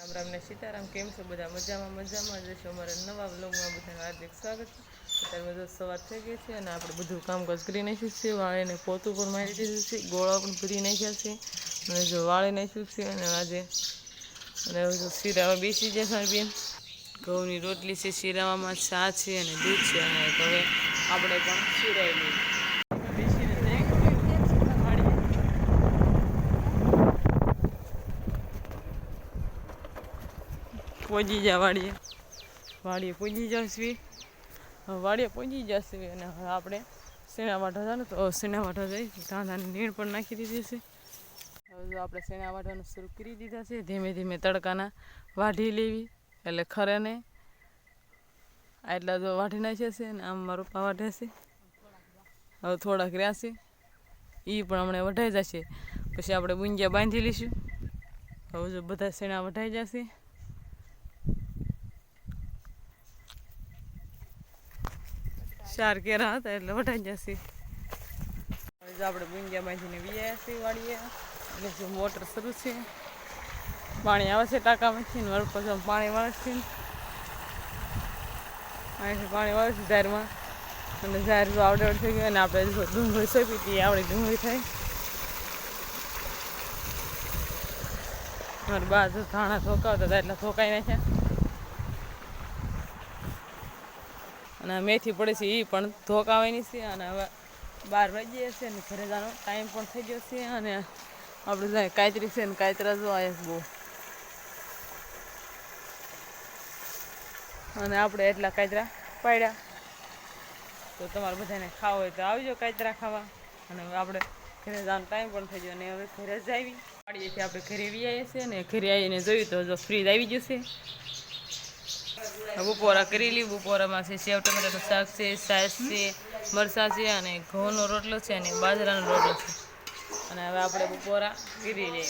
રામ રામ ને સીતારામ, કેમ છો? બધા મજામાં મજામાં જશો અમારા નવા વ્લોગમાં બધાનું હાર્દિક સ્વાગત છે. અત્યારે બધો સવાર થઈ ગઈ છે અને આપણે બધું કામકાજ કરી નાખ્યું છે. વાળીને પોતું પણ મારી દીધું છે. ગોળા પણ ભરી નાખ્યા છે. અને જો વાળી નાખ્યું છે અને આજે અને જો શીરાવા બેસી જાય બેન. ઘઉંની રોટલી છે શીરાવામાં ચા છે અને દૂધ છે. અને હવે આપણે પણ શીરાઈ લઈએ બેસીને જઈ વાળીએ પહોંચી જા, વાડીએ. વાડીએ પહોંચી જશે. વાડીએ પહોંચી જશે અને હવે આપણે સેનાવાઠા ને, તો સેનાવાઠા જઈ ધાંધાની નીણ પણ નાખી દીધી છે. હવે જો આપણે શેણા શરૂ કરી દીધા છે. ધીમે ધીમે તડકાના વાઢી લેવી. એટલે ખરે નહીં આટલા જો વાઢી નાખ્યા છે અને આમ મારો પા વાઢે છે. હવે થોડાક રહ્યા છે. એ પણ હમણાં વઢાઈ જશે. પછી આપણે બુંજિયા બાંધી લઈશું. હવે જો બધા શેણા વઢાઈ જશે. ચાર કેરા હતા એટલે વટાઈ જશે. આપણે વીયા છીએ વાળીએ. એટલે જો મોટર શરૂ છે. પાણી આવે છે ટાંકામાંથી ને વળી પછી પાણી વાળે છે. અહીંથી પાણી વાળે છે ઝારમાં અને ઝાર જો આવડે થઈ ગયું અને આપણે જો ડુંગળી સોંપી હતી આવડી ડુંગળી થાય. મારી બા જો ધાણા ધોકાવતા હતા એટલે થોકાઈ નાખ્યા. અને મેથી પડે છે એ પણ ધોકાવાની છે અને હવે બાર વાગી હશે અને ઘરે જવાનો ટાઈમ પણ થઈ ગયો છે અને આપણે જાય કાયતરી છે ને કાયતરા જો આવ્યા બહુ. અને આપણે એટલા કાયતરા પાડ્યા. તો તમારે બધાને ખાવ હોય તો આવજો કાયતરા ખાવા. અને આપણે ઘરે જવાનો ટાઈમ પણ થઈ ગયો અને હવે ઘરે જ આવી પાડીએથી આપણે ઘરે આવી આવીએ છીએ અને ઘરે આવીને જોયું તો જો ફ્રીજ આવી જશે બપોરા કરી લી, બપોરામાં છે, સેવ, ટમેટાનું શાક છે, સાસ છે, મરચાં છે અને ઘઉંનો રોટલો છે અને બાજરાનો રોટલો છે. અને હવે આપણે બપોરા કરી લઈએ.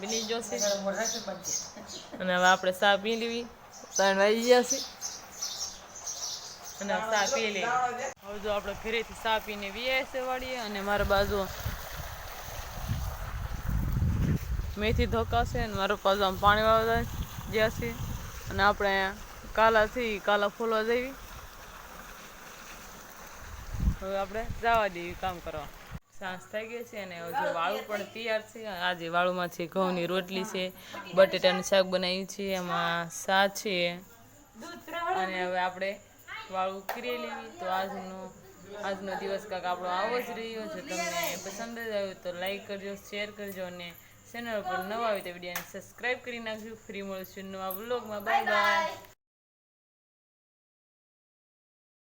બની જશે. અને હવે આપણે સા પી લેવી ત્રણ વાગી જશે અને સા પી લેવી હવે જો આપણે ઘરેથી સા પીને વીએસે વાળીએ અને મારા બાજુ મેથી ધોકાશે અને મારો બાજુ આમ પાણી વાળવા જશે અને આપણે કાલાથી કાલા ફોલવા જઈએ. હવે આપણે જવા દેવી કામ કરવા. સાંજ થઈ ગઈ છે અને જો વાળું પણ તૈયાર છે. આજે વાળુમાં છે ઘઉંની રોટલી છે બટેટાનું શાક. બનાવ્યું છે એમાં સા છે. અને હવે આપણે વાળું કરી લેવી. તો આજનો આજનો દિવસ કાંક આપણો આવો જ રહ્યો. જો તમને પસંદ જ આવ્યો તો લાઈક કરજો શેર કરજો અને ચેનલ પર નવા હોય તો વિડીયોને સબસ્ક્રાઈબ કરી નાખજો. ફ્રી મળશું નવા વ્લોગમાં બાય બાય